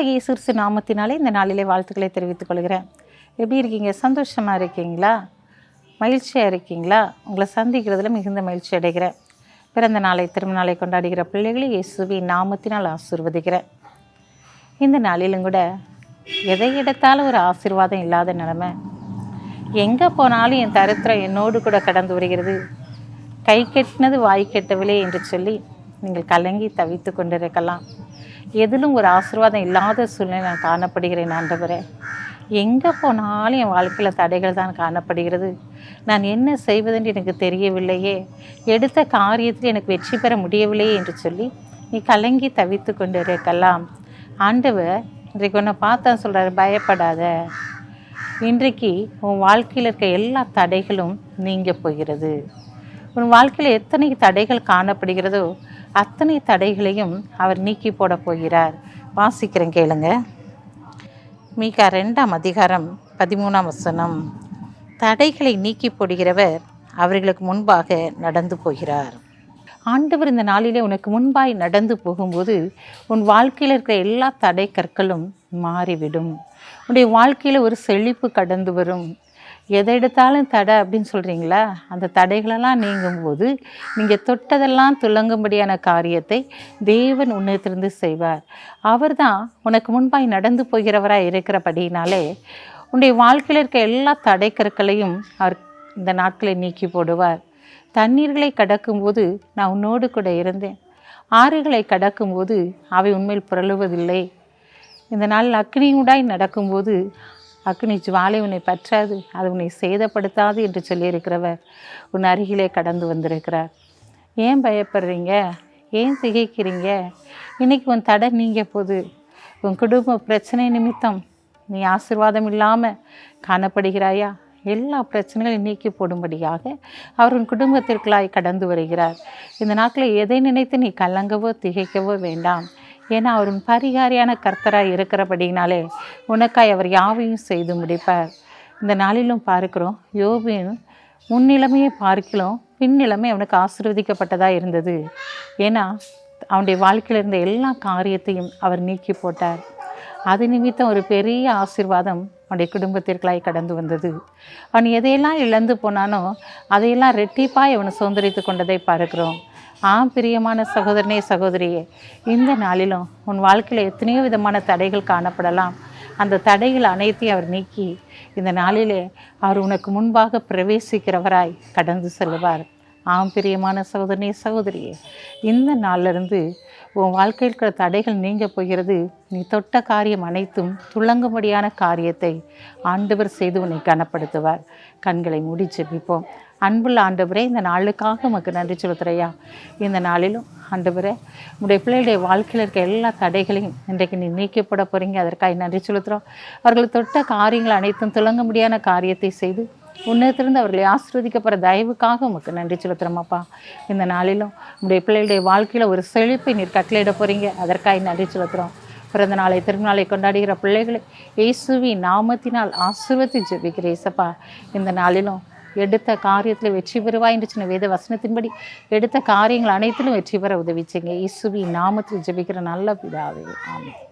இயேசு நாமத்தினாலே இந்த நாளிலே வாழ்த்துக்களை தெரிவித்துக் கொள்கிறேன். எப்படி இருக்கீங்க? சந்தோஷமாக இருக்கீங்களா? மகிழ்ச்சியாக இருக்கீங்களா? உங்களை சந்திக்கிறதுல மிகுந்த மகிழ்ச்சி அடைகிறேன். பிறந்த நாளை திருமணாலை நாளை கொண்டாடுகிற பிள்ளைகளை இயேசுவின் நாமத்தினால் ஆசிர்வதிக்கிறேன். இந்த நாளிலும் கூட எதை எடுத்தாலும் ஒரு ஆசீர்வாதம் இல்லாத நிலைமை. எங்கே போனாலும் என் தரித்திரம் என்னோடு கூட கடந்து வருகிறது. கை கெட்டினது வாய் கெட்டவில்லை என்று சொல்லி நீங்கள் கலங்கி தவித்து கொண்டிருக்கலாம். எதிலும் ஒரு ஆசீர்வாதம் இல்லாத சூழ்நிலை நான் காணப்படுகிறேன் ஆண்டவரே. எங்கே போனாலும் என் வாழ்க்கையில் தடைகள் தான் காணப்படுகிறது. நான் என்ன செய்வதென்று எனக்கு தெரியவில்லையே. எடுத்த காரியத்தில் எனக்கு வெற்றி பெற முடியவில்லையே என்று சொல்லி நீ கலங்கி தவித்து கொண்டு இருக்கலாம் ஆண்டவர் இன்றைக்கு உன்னை பார்த்தா சொல்கிறாரு பயப்படாத. இன்றைக்கு உன் வாழ்க்கையில் இருக்க எல்லா தடைகளும் நீங்க போகிறது. உன் வாழ்க்கையில் எத்தனை தடைகள் காணப்படுகிறதோ அத்தனை தடைகளையும் அவர் நீக்கி போட போகிறார். வாசிக்கிறேன் கேளுங்க. மீகா ரெண்டாம் அதிகாரம் பதிமூணாம் வசனம். தடைகளை நீக்கி போடுகிறவர் அவர்களுக்கு முன்பாக நடந்து போகிறார். ஆண்டவர் இந்த நாளிலே உனக்கு முன்பாய் நடந்து போகும்போது உன் வாழ்க்கையில் இருக்கிற எல்லா தடை கற்களும் மாறிவிடும். உன்னுடைய வாழ்க்கையில் ஒரு செழிப்பு கடந்து வரும். எதை எடுத்தாலும் தடை அப்படின்னு சொல்கிறீங்களா அந்த தடைகளெல்லாம் நீங்கும்போது நீங்கள் தொட்டதெல்லாம் துலங்கும்படியான காரியத்தை தேவன் உன்னத்திலிருந்து செய்வார். அவர் தான் உனக்கு முன்பாய் நடந்து போகிறவராக இருக்கிறபடினாலே உன்னுடைய வாழ்க்கையில் இருக்க எல்லா தடை கற்களையும் அவர் இந்த நாட்களை நீக்கி போடுவார். தண்ணீர்களை கடக்கும்போது நான் உன்னோடு கூட இருந்தேன். ஆறுகளை கடக்கும்போது அவை உண்மையில் புரளுவதில்லை. இந்த நாள் அக்னியுடாய் நடக்கும்போது அக்னி ஜுவாலை உன்னை பற்றாது அது உன்னை சேதப்படுத்தாது என்று சொல்லியிருக்கிறவர். உன் அருகிலே கடந்து வந்திருக்கிறார். ஏன் பயப்படுறீங்க? ஏன் திகைக்கிறீங்க? இன்னைக்கு உன் தடை நீங்க போகுது உன் குடும்ப பிரச்சனை நிமித்தம் நீ ஆசீர்வாதம் இல்லாமல் காணப்படுகிறாயா? எல்லா பிரச்சனைகளையும் நீக்கி போடும்படியாக அவர் உன் குடும்பத்திற்குள்ளாய் கடந்து வருகிறார். இந்த நாட்களில் எதை நினைத்து நீ கலங்கவோ திகைக்கவோ வேண்டாம். ஏன்னா அவர் பரிகாரியான கர்த்தராக இருக்கிறபடினாலே உனக்காய் அவர் யாவையும் செய்து முடிப்பார். இந்த நாளிலும் பார்க்கிறோம் யோபின் முன்னிலைமையை பார்க்கலாம் பின்னிலைமை அவனுக்கு ஆசீர்வதிக்கப்பட்டதாக இருந்தது. ஏன்னா அவனுடைய வாழ்க்கையில் இருந்த எல்லா காரியத்தையும் அவர் நீக்கி போட்டார். அது நிமித்தம் ஒரு பெரிய ஆசீர்வாதம் அவனுடைய குடும்பத்திற்களாய் கடந்து வந்தது. அவன் எதையெல்லாம் இழந்து போனானோ அதையெல்லாம் ரெட்டிப்பாய் அவனை சுதந்திரித்து கொண்டதை பார்க்கிறோம். ஆ பிரியமான சகோதரனே சகோதரியே இந்த நாளிலும் உன் வாழ்க்கையில் எத்தனையோ விதமான தடைகள் காணப்படலாம். அந்த தடைகள் அனைத்தையும் அவர் நீக்கி இந்த நாளிலே அவர் உனக்கு முன்பாக பிரவேசிக்கிறவராய் கடந்து செல்வார் ஆம் பிரியமான சகோதரனே சகோதரியே இந்த நாளிலிருந்து உன் வாழ்க்கையில் இருக்கிற தடைகள் நீங்க போகிறது நீ தொட்ட காரியம் அனைத்தும் துளங்கும்படியான காரியத்தை ஆண்டவர் செய்து உன்னை கனப்படுத்துவார். கண்களை மூடி ஜெபிப்போம். அன்புள்ள ஆண்டவரே இந்த நாளுக்காக உமக்கு நன்றி செலுத்துறையா இந்த நாளிலும் ஆண்டவரே உடைய பிள்ளைகளுடைய வாழ்க்கையில் இருக்க எல்லா தடைகளையும் இன்றைக்கு நீ நீக்கப்பட போகிறீங்க அதற்காக நன்றி செலுத்துகிறோம் அவர்கள் தொட்ட காரியங்கள் அனைத்தும் துளங்க முடியாத காரியத்தை செய்து உன்னத்திலிருந்து அவர்களை ஆசிர்வதிக்கப்படுற தயவுக்காக உமக்கு நன்றி செலுத்துகிறோமாப்பா இந்த நாளிலும் உங்களுடைய பிள்ளைகளுடைய வாழ்க்கையில் ஒரு செழிப்பை நீர் கட்டளையிட போகிறீங்க அதற்காக நன்றி செலுத்துகிறோம் பிறந்த நாளை திருநாளை கொண்டாடுகிற பிள்ளைகளை இயேசுவி நாமத்தினால் ஆசிர்வதி ஜெபிக்கிற இசப்பா இந்த நாளிலும் எடுத்த காரியத்தில் வெற்றி பெறுவாய் என்று சின்ன வேத வசனத்தின்படி எடுத்த காரியங்கள் அனைத்திலும் வெற்றி பெற உதவிச்சிங்க இயேசுவி நாமத்தில் ஜெபிக்கிற நல்ல பிதாவே. ஆமாம்